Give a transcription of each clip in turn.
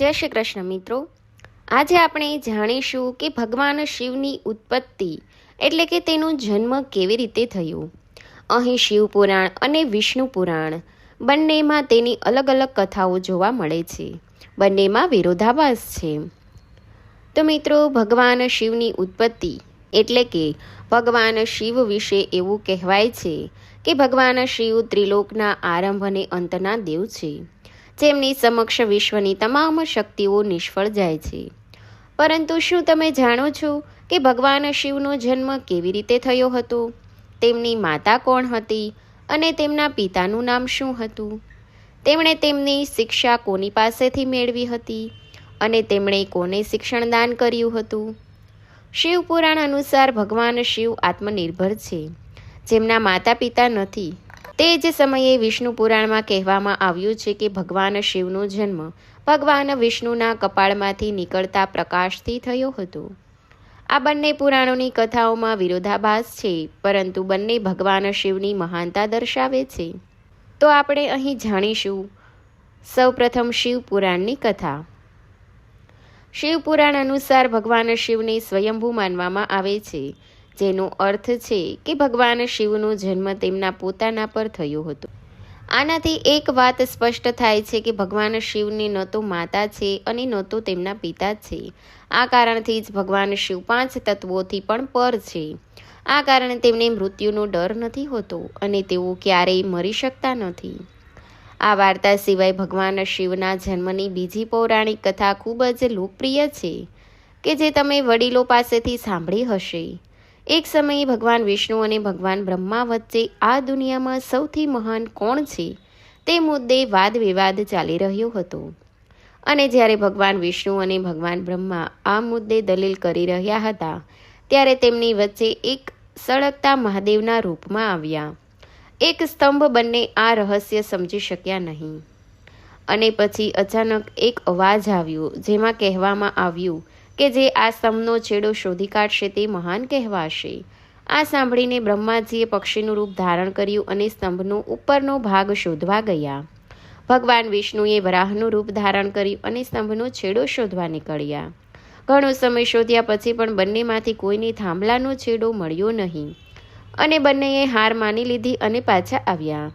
જય શ્રી કૃષ્ણ મિત્રો. આજે આપણે જાણીશું કે ભગવાન શિવની ઉત્પત્તિ એટલે કે તેનો જન્મ કેવી રીતે થયો. અહીં શિવ પુરાણ અને વિષ્ણુ પુરાણ બંનેમાં તેની અલગ અલગ કથાઓ જોવા મળે છે. બંનેમાં વિરોધાભાસ છે. તો મિત્રો, ભગવાન શિવની ઉત્પત્તિ એટલે કે ભગવાન શિવ વિશે એવું કહેવાય છે કે ભગવાન શિવ ત્રિલોકના આરંભ અને અંતના દેવ છે. જેમની સમક્ષ વિશ્વની તમામ શક્તિઓ નિષ્ફળ જાય છે. પરંતુ શું તમે જાણો છો કે ભગવાન શિવનો જન્મ કેવી રીતે થયો હતો? તેમની માતા કોણ હતી અને તેમના પિતાનું નામ શું હતું? તેમણે તેમની શિક્ષા કોની પાસેથી મેળવી હતી અને તેમણે કોને શિક્ષણદાન કર્યું હતું? શિવ પુરાણ અનુસાર ભગવાન શિવ આત્મનિર્ભર છે. જેમના માતા પિતા નથી તે જ સમયે વિષ્ણુ પુરાણમાં કહેવામાં આવ્યું છે કે ભગવાન શિવનો જન્મ ભગવાન વિષ્ણુના કપાળમાંથી નીકળતા પ્રકાશથી થયો હતો. આ બંને પુરાણોની કથાઓમાં વિરોધાભાસ છે, પરંતુ બંને ભગવાન શિવની મહાનતા દર્શાવે છે. તો આપણે અહીં જાણીશું સૌપ્રથમ શિવ પુરાણની કથા. શિવ પુરાણ અનુસાર ભગવાન શિવને સ્વયંભૂ માનવામાં આવે છે. જેનો અર્થ છે કે ભગવાન શિવનો જન્મ તેમના પોતાના પર થયો હતો. આનાથી એક વાત સ્પષ્ટ થાય છે કે ભગવાન શિવની ન તો માતા છે અને ન તો તેમના પિતા છે. આ કારણથી જ ભગવાન શિવ પાંચ તત્વોથી પણ પર છે. આ કારણે તેમને મૃત્યુનો ડર નથી હોતો અને તેઓ ક્યારેય મરી શકતા નથી. આ વાર્તા સિવાય ભગવાન શિવના જન્મની બીજી પૌરાણિક કથા ખૂબ જ લોકપ્રિય છે, કે જે તમે વડીલો પાસેથી સાંભળી હશે. એક સમયે ભગવાન વિષ્ણુ અને ભગવાન બ્રહ્મા વચ્ચે આ દુનિયામાં સૌથી મહાન કોણ છે તે મુદ્દે વાદ વિવાદ ચાલી રહ્યો હતો. અને જ્યારે ભગવાન વિષ્ણુ અને ભગવાન બ્રહ્મા આ મુદ્દે દલીલ કરી રહ્યા હતા, ત્યારે તેમની વચ્ચે એક સળગતા મહાદેવના રૂપમાં આવ્યા. એક સ્તંભ બંને આ રહસ્ય સમજી શક્યા નહીં. અને પછી અચાનક એક અવાજ આવ્યો, જેમાં કહેવામાં આવ્યું કે જે આ સ્તંભનો છેડો શોધી કાઢશે તે મહાન કહેવાશે. આ સાંભળીને બ્રહ્માજીએ પક્ષીનું રૂપ ધારણ કર્યું અને સ્તંભનો ઉપરનો ભાગ શોધવા ગયા. ભગવાન વિષ્ણુએ વરાહનું રૂપ ધારણ કર્યું અને સ્તંભનો છેડો શોધવા નીકળ્યા. ઘણો સમય શોધ્યા પછી પણ બંનેમાંથી કોઈને થાંભલાનો છેડો મળ્યો નહીં. અને બંનેએ હાર માની લીધી અને પાછા આવ્યા.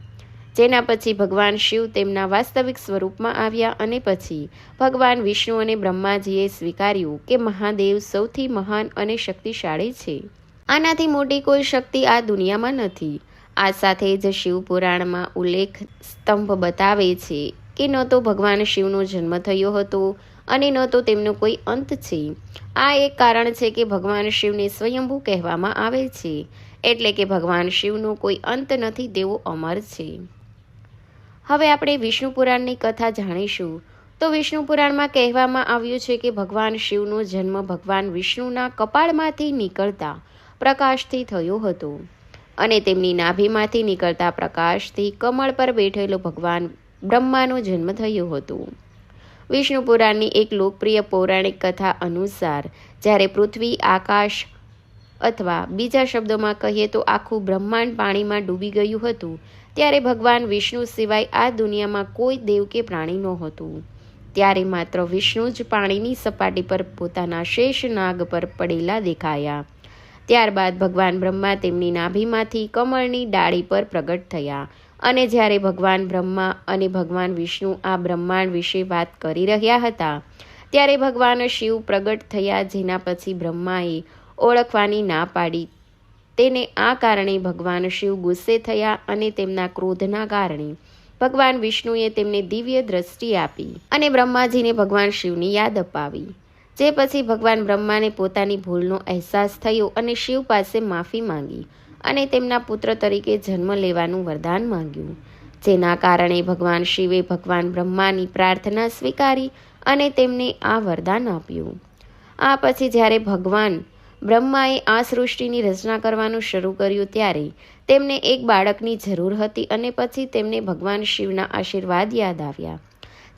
જેના પછી ભગવાન શિવ તેમના વાસ્તવિક સ્વરૂપમાં આવ્યા અને પછી ભગવાન વિષ્ણુ અને બ્રહ્માજીએ સ્વીકાર્યું કે મહાદેવ સૌથી મહાન અને શક્તિશાળી છે. આનાથી મોટી કોઈ શક્તિ આ દુનિયામાં નથી. આ સાથે જ શિવ પુરાણમાં ઉલ્લેખ સ્તંભ બતાવે છે કે ન તો ભગવાન શિવનો જન્મ થયો હતો અને ન તો તેમનો કોઈ અંત છે. આ એક કારણ છે કે ભગવાન શિવને સ્વયંભૂ કહેવામાં આવે છે. એટલે કે ભગવાન શિવનો કોઈ અંત નથી, તેવો અમર છે. હવે આપણે વિષ્ણુ પુરાણની કથા જાણીશું. તો વિષ્ણુ પુરાણમાં કહેવામાં આવ્યું છે કે ભગવાન શિવનો જન્મ ભગવાન વિષ્ણુના કપાળમાંથી નીકળતા પ્રકાશથી થયો હતો અને તેમની નાભીમાંથી નીકળતા પ્રકાશથી કમળ પર બેઠેલો ભગવાન બ્રહ્માનો જન્મ થયો હતો. વિષ્ણુ પુરાણની એક લોકપ્રિય પૌરાણિક કથા અનુસાર, જ્યારે પૃથ્વી, આકાશ અથવા બીજા શબ્દોમાં કહીએ તો આખું બ્રહ્માંડ પાણીમાં ડૂબી ગયું હતું. ત્યારે ભગવાન વિષ્ણુ સિવાય આ દુનિયામાં કોઈ દેવ કે પ્રાણી નહોતું. ત્યારે માત્ર વિષ્ણુ જ પાણીની સપાટી પર પોતાના શેષ નાગ પર પડેલા દેખાયા. ત્યારબાદ ભગવાન બ્રહ્મા તેમની નાભીમાંથી કમળની ડાળી પર પ્રગટ થયા. અને જ્યારે ભગવાન બ્રહ્મા અને ભગવાન વિષ્ણુ આ બ્રહ્માંડ વિશે વાત કરી રહ્યા હતા, ત્યારે ભગવાન શિવ પ્રગટ થયા જેના પછી બ્રહ્માએ ઓળખવાની ના પાડી. તેને આ કારણે ભગવાન શિવ ગુસ્સે થયા અને તેમના ક્રોધના કારણે ભગવાન વિષ્ણુએ તેમને દિવ્ય દ્રષ્ટિ આપી અને બ્રહ્માજીને ભગવાન શિવની યાદ અપાવી. જે પછી ભગવાન બ્રહ્માને પોતાની ભૂલનો અહેસાસ થયો અને શિવ પાસે માફી માંગી અને તેમના પુત્ર તરીકે જન્મ લેવાનું વરદાન માંગ્યું. જેના કારણે ભગવાન શિવે ભગવાન બ્રહ્માની પ્રાર્થના સ્વીકારી અને તેમને આ વરદાન આપ્યું. આ પછી જ્યારે ભગવાન બ્રહ્માએ આ સૃષ્ટિની રચના કરવાનું શરૂ કર્યું ત્યારે તેમને એક બાળકની જરૂર હતી અને પછી તેમને ભગવાન શિવના આશીર્વાદ યાદ આવ્યા.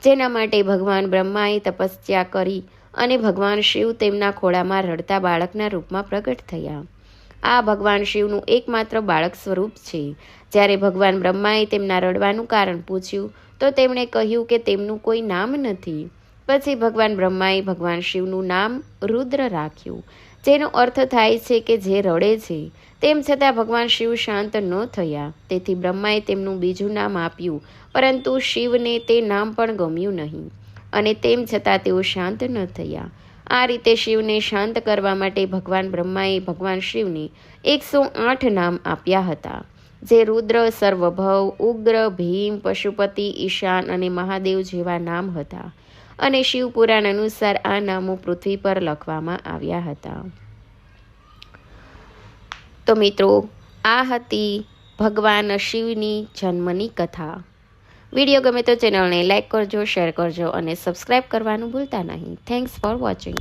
જેના માટે ભગવાન બ્રહ્માએ તપસ્યા કરી અને ભગવાન શિવ તેમના ખોળામાં રડતા બાળકના રૂપમાં પ્રગટ થયા. આ ભગવાન શિવનું એકમાત્ર બાળક સ્વરૂપ છે. જ્યારે ભગવાન બ્રહ્માએ તેમના રડવાનું કારણ પૂછ્યું, તો તેમણે કહ્યું કે તેમનું કોઈ નામ નથી. પછી ભગવાન બ્રહ્માએ ભગવાન શિવનું નામ રુદ્ર રાખ્યું. જેનો અર્થ થાય છે કે જે રડે છે, તેમ છતાં ભગવાન શિવ શાંત ન થયા. તેથી બ્રહ્માએ તેમનું બીજું નામ આપ્યું, પરંતુ શિવને તે નામ પણ ગમ્યું નહીં. અને તેમ છતાં તેઓ શાંત ન થયા. આ રીતે શિવને શાંત કરવા માટે ભગવાન બ્રહ્માએ ભગવાન શિવને એકસો આઠ નામ આપ્યા હતા, જે રુદ્ર, સર્વભવ, ઉગ્ર, ભીમ, પશુપતિ, ઈશાન અને મહાદેવ જેવા નામ હતા. અને શિવ પુરાણ અનુસાર આ નામો પૃથ્વી પર લખવામાં આવ્યા હતા. તો મિત્રો, આ હતી ભગવાન શિવની જન્મની કથા. વીડિયો ગમે તો ચેનલને લાઇક કરજો, શેર કરજો અને સબસ્ક્રાઈબ કરવાનું ભૂલતા નહીં. Thanks for watching